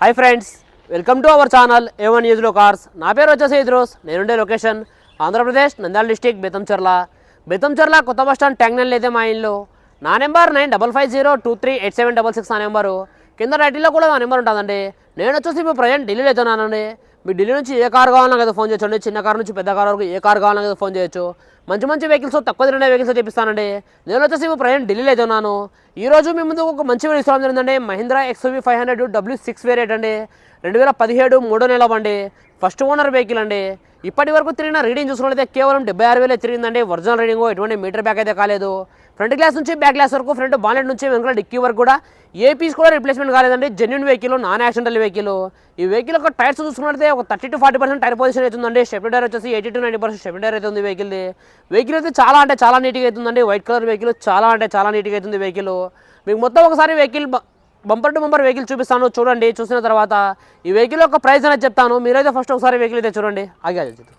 Hi friends welcome to our channel A one న్యూస్లో cars నా పేరు వచ్చేసి ఇద్రోస్ నేనుండే లొకేషన్ ఆంధ్రప్రదేశ్ నంద్యాల డిస్టిక్ బెతంచర్ల బెతంచర్ల కొత్త బస్ స్టాండ్ ట్యాంక్ అయితే మా ఇల్లు. నా number nine double five zero two three eight seven double six నా నెంబరు. కింద టైటిల్లో కూడా నా నెంబర్ ఉంటుందండి. నేను వచ్చేసి ఇప్పుడు ప్రజెంట్ ఢిల్లీలో అవుతున్నానండి మీ ఢిల్లీ నుంచి ఏ కార్ కావాలన్నా కదా ఫోన్ చేయొచ్చు చిన్న కార్ నుంచి పెద్ద కార్ వరకు ఏ కార్ కావాలన్నా కదా ఫోన్ చేయొచ్చు. మంచి మంచి వెహికల్స్ తక్కువ తిరిగిన వెహికల్స్ తెప్పిస్తానండి నేను వచ్చేసి ఇప్పుడు ప్రజెంట్ ఢిల్లీలో అయితే ఉన్నాను. ఈ రోజు మీ ముందు ఒక మంచి వీడియో ఇస్తాం జరిగిందండి. Mahindra XUV five hundred W six variant అండి. రెండు వేల పదిహేడు మూడో నెల బండి. ఫస్ట్ ఓనర్ వెహికల్ అండి. ఇప్పటి వరకు తిరిగిన రీడింగ్ చూసుకున్నట్లయితే కేవలం డెబ్బై ఆరు వేలే తిరిగిందండి. ఒరిజినల్ రీడింగ్ ఎటువంటి మీటర్ బ్యాక్ అయితే కాలేదు. ఫ్రంట్ గ్లాస్ నుంచి బ్యాక్ గ్లాస్ వరకు ఫ్రంట్ బానెట్ నుంచి వెనకాల డిక్కీ వరకు కూడా ఏ పీస్ కూడా రిప్లేస్మెంట్ కాలేదండి. Genuine vehicle non accidental vehicle ఈ వెహికల్ ఒక టైర్స్ చూసుకున్నట్లయితే ఒక thirty to forty percent tyre position అవుతుందండి. స్టెప్ టైర్ వచ్చేసి eighty to ninety percent step tyre అవుతుంది వెహికల్ వెహికల్ అయితే చాలా అంటే చాలా నీట్గా అవుతుందండి. వైట్ కలర్ వెహికల్ చాలా అంటే చాలా నీట్గా అవుతుంది వెహికల్ మీకు మొత్తం ఒకసారి vehicle bumper to bumper vehicle చూపిస్తాను. చూడండి చూసిన తర్వాత ఈ వెహికల్ యొక్క ప్రైస్ అనేది చెప్తాను. మీరైతే ఫస్ట్ ఒకసారి వెహికల్ అయితే చూడండి. ఆగే చూద్దాం.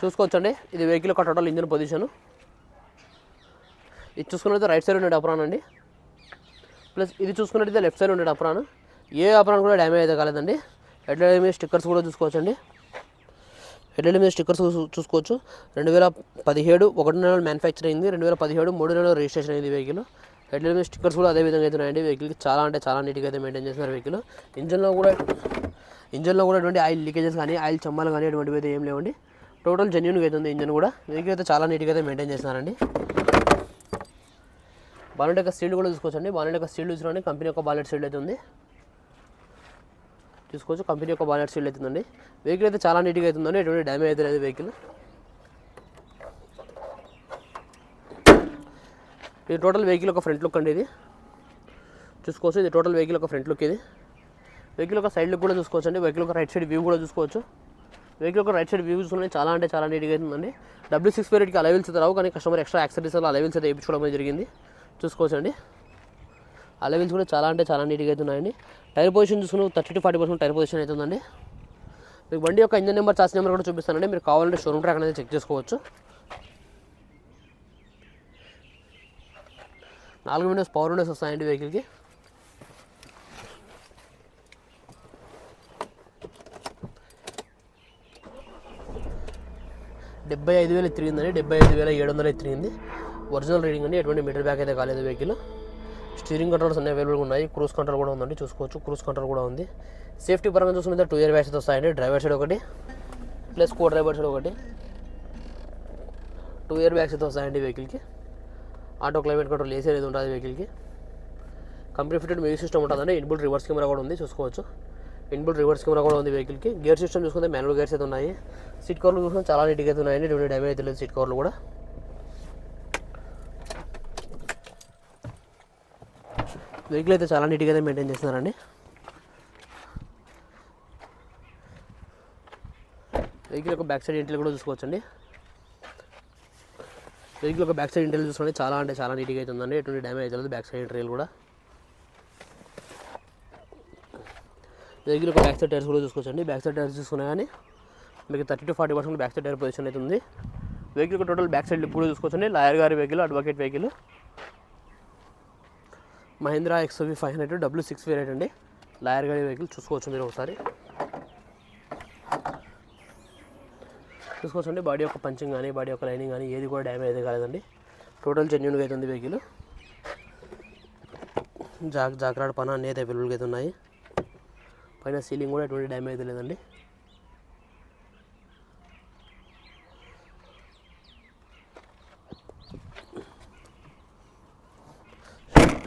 చూసుకోవచ్చండి. ఇది వెహికల్ యొక్క టోటల్ ఇంజిన్ పొజిషన్ ఇది చూసుకున్నట్టు రైట్ సైడ్ ఉండే అప్రాన్ అండి. ప్లస్ ఇది చూసుకున్నట్టయితే లెఫ్ట్ సైడ్ ఉండే అప్రాన్ ఏ అప్రాన్ కూడా డ్యామేజ్ అయితే కాలేదండి. ఎట్లా మీద స్టిక్కర్స్ కూడా చూసుకోవచ్చండి. హెడ్లైట్ మీద స్టిక్కర్స్ చూ- చూసుకోవచ్చు. రెండు వేల పదిహేడు ఒకటి నెల మ్యానుఫ్యాక్చర్ అయింది. రెండు వేల పదిహేడు మూడు నెలలు రిజిస్ట్రేషన్ అయింది వెహికల్. హెడ్లైట్ మీద స్టిక్కర్స్ కూడా అదే విధంగా అయితే ఉన్నాయండి వెహికల్కి చాలా అంటే చాలా నీట్గా అయితే మెయింటైన్ చేస్తున్నారు వెహికల్. ఇంజన్లో కూడా ఇంజన్లో కూడా ఎటువంటి ఆయిల్ లీకేజెస్ కానీ ఆయిల్ చమ్మాలు కానీ ఎటువంటివి అయితే ఏం లేవండి. టోటల్ జెన్యున్గా అయితే ఉంది ఇంజన్ కూడా. వెహికల్ అయితే చాలా నీట్గా అయితే మెయింటైన్ చేస్తున్నారండి. బాలెట్ యొక్క సీల్డ్ కూడా చూసుకోవచ్చండి. బాలెట్ యొక్క సీల్డ్ చూసుకోండి కంపెనీ యొక్క బాలెట్ సీల్డ్ అయితే ఉంది. చూసుకోవచ్చు. కంపెనీ యొక్క బాలెట్ సీల్ అవుతుందండి వెహికల్ అయితే చాలా నీట్గా అవుతుందండి ఎటువంటి డ్యామేజ్ అయితే లేదు వెహికల్ ఇది టోటల్ వెహికల్ ఒక ఫ్రంట్ లుక్ అండి ఇది. చూసుకోవచ్చు. ఇది టోటల్ వెహికల్ ఒక ఫ్రంట్ లుక్ ఇది. వెహికల్ ఒక సైడ్ లుక్ కూడా చూసుకోవచ్చు అండి. వెహికల్ ఒక రైట్ సైడ్ వ్యూ కూడా చూసుకోవచ్చు. వెహికల్ ఒక రైట్ సైడ్ వ్యూ చూసుకుని చాలా అంటే చాలా నీట్గా అవుతుందండి డబ్ల్యూ సిక్స్ వేరియట్కి అలవెల్స్ అయితే రావు. కానీ కస్టమర్ ఎక్స్ట్రా యాక్సరీస్ అలవెల్స్ అయితే వేయించుకోవడం జరిగింది. చూసుకోవచ్చు అండి. అలవెల్స్ కూడా చాలా అంటే చాలా నీట్గా అయితే ఉన్నాయండి. టైర్ పొజిషన్ చూసుకుని thirty to forty percent tyre position అవుతుందండి మీకు బండి యొక్క ఇంజన్ నెంబర్ చార్జ్ నెంబర్ కూడా చూపిస్తానండి. మీరు కావాలంటే షోరూమ్ ట్రాక్ అనేది చెక్ చేసుకోవచ్చు. నాలుగు విండోస్ పవర్ విండోస్ వస్తాయండి వెహికల్కి. డెబ్బై ఐదు వేలు తిరిగిందండి డెబ్బై ఐదు వేల ఏడు వందలు తిరిగింది ఒరిజినల్ రీడింగ్ అండి. ఎటువంటి మీటర్ బ్యాక్ అయితే కాలేదు వెహికల్. స్టీరింగ్ కంట్రోల్స్ అన్ని అవైలబుల్గా ఉన్నాయి. క్రూజ్ కంట్రోల్ కూడా ఉందండి చూసుకోవచ్చు. క్రూజ్ కంట్రోల్ కూడా ఉంది. సేఫ్టీ పరంగా చూసుకుంటే టూ ఇయర్ బ్యాగ్స్ వస్తాయండి. డ్రైవర్ సైడ్ ఒకటి ప్లస్ కో డ్రైవర్ సైడ్ ఒకటి. టూ ఇయర్ బ్యాగ్స్ అయితే వస్తాయండి వెహికల్కి ఆటో క్లైమేట్ కంట్రోల్ ఏసీ అనేది ఉంటుంది వెహికల్కి కంప్లీట్ ఫిటెడ్ మ్యూజిక్ సిస్టమ్ ఉంటుందండి. ఇన్బుల్ రివర్స్ కెమెరా కూడా ఉంది చూసుకోవచ్చు. ఇన్బుల్ రివర్స్ కెమెరా కూడా ఉంది వెహికల్కి గేర్ సిస్టమ్ చూసుకుంటే మాన్యువల్ గేర్స్ అయితే ఉన్నాయి. సీట్ కవర్లు చూసుకుంటే చాలా నీట్గా అయితే ఉన్నాయండి. ఎటువంటి డ్యామేజ్ అయితే లేదు సీట్ కవర్లు కూడా. వెహికల్ అయితే చాలా నీట్గా అయితే మెయింటైన్ చేస్తున్నారండి. వెహికల్ యొక్క బ్యాక్ సైడ్ ఇంటర్లు కూడా చూసుకోవచ్చండి. వెహికల్ యొక్క బ్యాక్ సైడ్ ఇంటర్లు చూసుకోండి చాలా అంటే చాలా నీట్గా అయితే ఉందండి. ఎటువంటి డ్యామేజ్ అవుతుంది బ్యాక్ సైడ్ ఇంటర్లు కూడా. వెహికల్ యొక్క బ్యాక్ సైడ్ టైర్స్ కూడా చూసుకోవచ్చండి. బ్యాక్ సైడ్ టైర్స్ చూసుకున్నా కానీ మీకు thirty to forty percent back side tyre position అయితే ఉంది. Vehicle total back side lip కూడా చూసుకోవచ్చండి. లాయర్ గారి vehicle advocate vehicle. Mahindra XUV five hundred W six variant అండి. లాయర్ గారి వెహికల్ చూసుకోవచ్చు మీరు ఒకసారి. చూసుకోవచ్చండి బాడీ యొక్క పంచింగ్ కానీ బాడీ యొక్క లైనింగ్ కానీ ఏది కూడా డ్యామేజ్ అయితే కాలేదండి. టోటల్ జెన్యున్గా అయితే ఉంది వెహికల్ జాక్ జాగ్రత్త పన అన్నీ అయితే అవైలబుల్గా అయితే ఉన్నాయి. పైన సీలింగ్ కూడా ఎటువంటి డ్యామేజ్ లేదండి.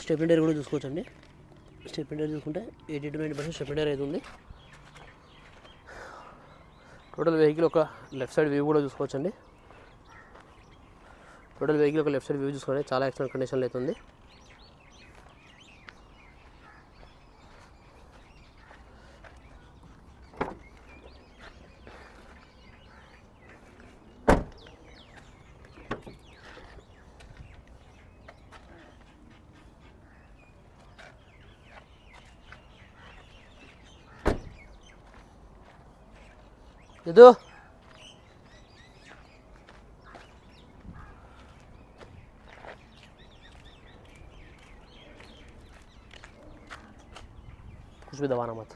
స్టెప్ ఇండర్ కూడా చూసుకోవచ్చండి. స్టెప్ ఇండర్ చూసుకుంటే eighty to ninety percent step అయితే ఉంది. టోటల్ వెహికల్ ఒక లెఫ్ట్ సైడ్ వ్యూ కూడా చూసుకోవచ్చండి. టోటల్ వెహికల్ ఒక లెఫ్ట్ సైడ్ వ్యూ చూసుకోండి చాలా ఎక్సలెంట్ కండిషన్లో యదు कुछ भी दबाना मत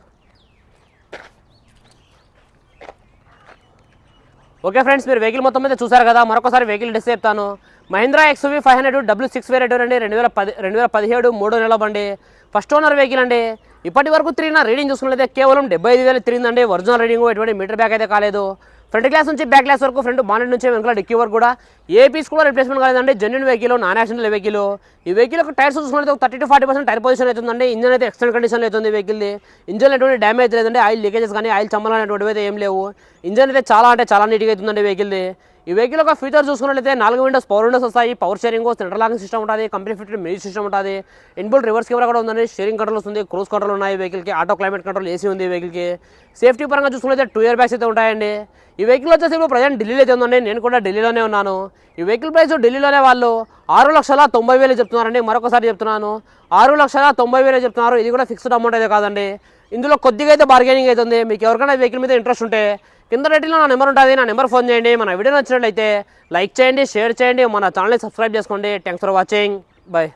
ఓకే ఫ్రెండ్స్ మీరు వెహికల్ మొత్తం మీద చూసారు కదా మరొకసారి వెహికల్ డిస్ చెప్తాను. Mahindra XUV five hundred W six variant అండి రెండు వేల పది రెండు వేల పదిహేడు మూడో నెల బండి. ఫస్ట్ ఓనర్ వెహికల్ అండి ఇప్పటి వరకు తిరిగిన రీడింగ్ చూసుకున్నట్లయితే కేవలం డెబ్బై ఐదు వేలు తిరిగిందండి. ఒరిజినల్ రీడింగ్ ఎటువంటి మీటర్ బ్యాక్ అయితే కాలేదు. ఫ్రంట్ గ్లాస్ నుంచి బ్యాక్ గ్లాస్ వరకు ఫ్రంట్ బానెట్ నుంచి వెనకాల డిక్కీ వరకు కూడా ఏ పీస్ కూడా రిప్లేస్మెంట్ కాలేదండి. Genuine vehicle non accident vehicle ఈ వెహికల్ యొక్క టైర్స్ చూసుకుంటే thirty to forty percent tyre position అవుతుందండి ఇంజన్ అయితే ఎక్స్టెంట్ కండిషన్ అవుతుంది వెహికల్ది ఇంజన్ ఎటువంటి డ్యామేజ్ లేదండి. ఆయిల్ లీకేజెస్ కానీ ఆయిల్ చమ్మలు అనేటువంటివి అయితే ఏం లేవు. ఇంజన్ అయితే చాలా అంటే చాలా నీట్గా అవుతుందండి వెహికల్ది ఈ వెహికల్ యొక్క ఫీచర్ చూసుకున్నట్లయితే నాలుగు విండోస్ పవర్ విండోస్ వస్తాయి. Power steering central locking system ఉంటుంది. కంపెనీ ఫిఫ్టీ మ్యూజిక్ సిస్టమ్ ఉంటుంది. ఇన్బుల్ రివర్స్ కెమెరా కూడా ఉందండి. షేరింగ్ కంట్రోల్ వస్తుంది. క్రూజ్ కంట్రోల్ ఉన్నాయి వెహికల్కి ఆటో క్లైమేట్ కంట్రోల్ ఏసీ ఉంది వెహికల్కి సేఫ్టీ పరంగా చూసుకున్నట్లయితే టూ ఇయర్ బ్యాగ్స్ అయితే ఉంటాయండి. ఈ వెహికల్ వచ్చేసి ఇప్పుడు ప్రజెంట్ ఢిల్లీలో అయితే ఉందండి. నేను కూడా ఢిల్లీలోనే ఉన్నాను. ఈ వెహికల్ ప్రైస్ ఢిల్లీలోనే వాళ్ళు ఆరు లక్షల తొంభై వేలు చెప్తున్నారండి. మరొకసారి చెప్తున్నాను. ఆరు లక్షల తొంభై వేలు చెప్తున్నారు. ఇది కూడా ఫిక్స్డ్ అమౌంట్ అయితే కాదండి. ఇందులో కొద్దిగా అయితే బార్గెనింగ్ అవుతుంది మీకు ఎవరికైనా వెహికల్ మీద ఇంట్రెస్ట్ ఉంటే కింద రేటింగ్లో నా నెంబర్ ఉంటుంది నా నెంబర్ ఫోన్ చేయండి. మన వీడియో నచ్చినట్లయితే లైక్ చేయండి షేర్ చేయండి. మన ఛానల్ని సబ్స్క్రైబ్ చేసుకోండి. Thanks for watching bye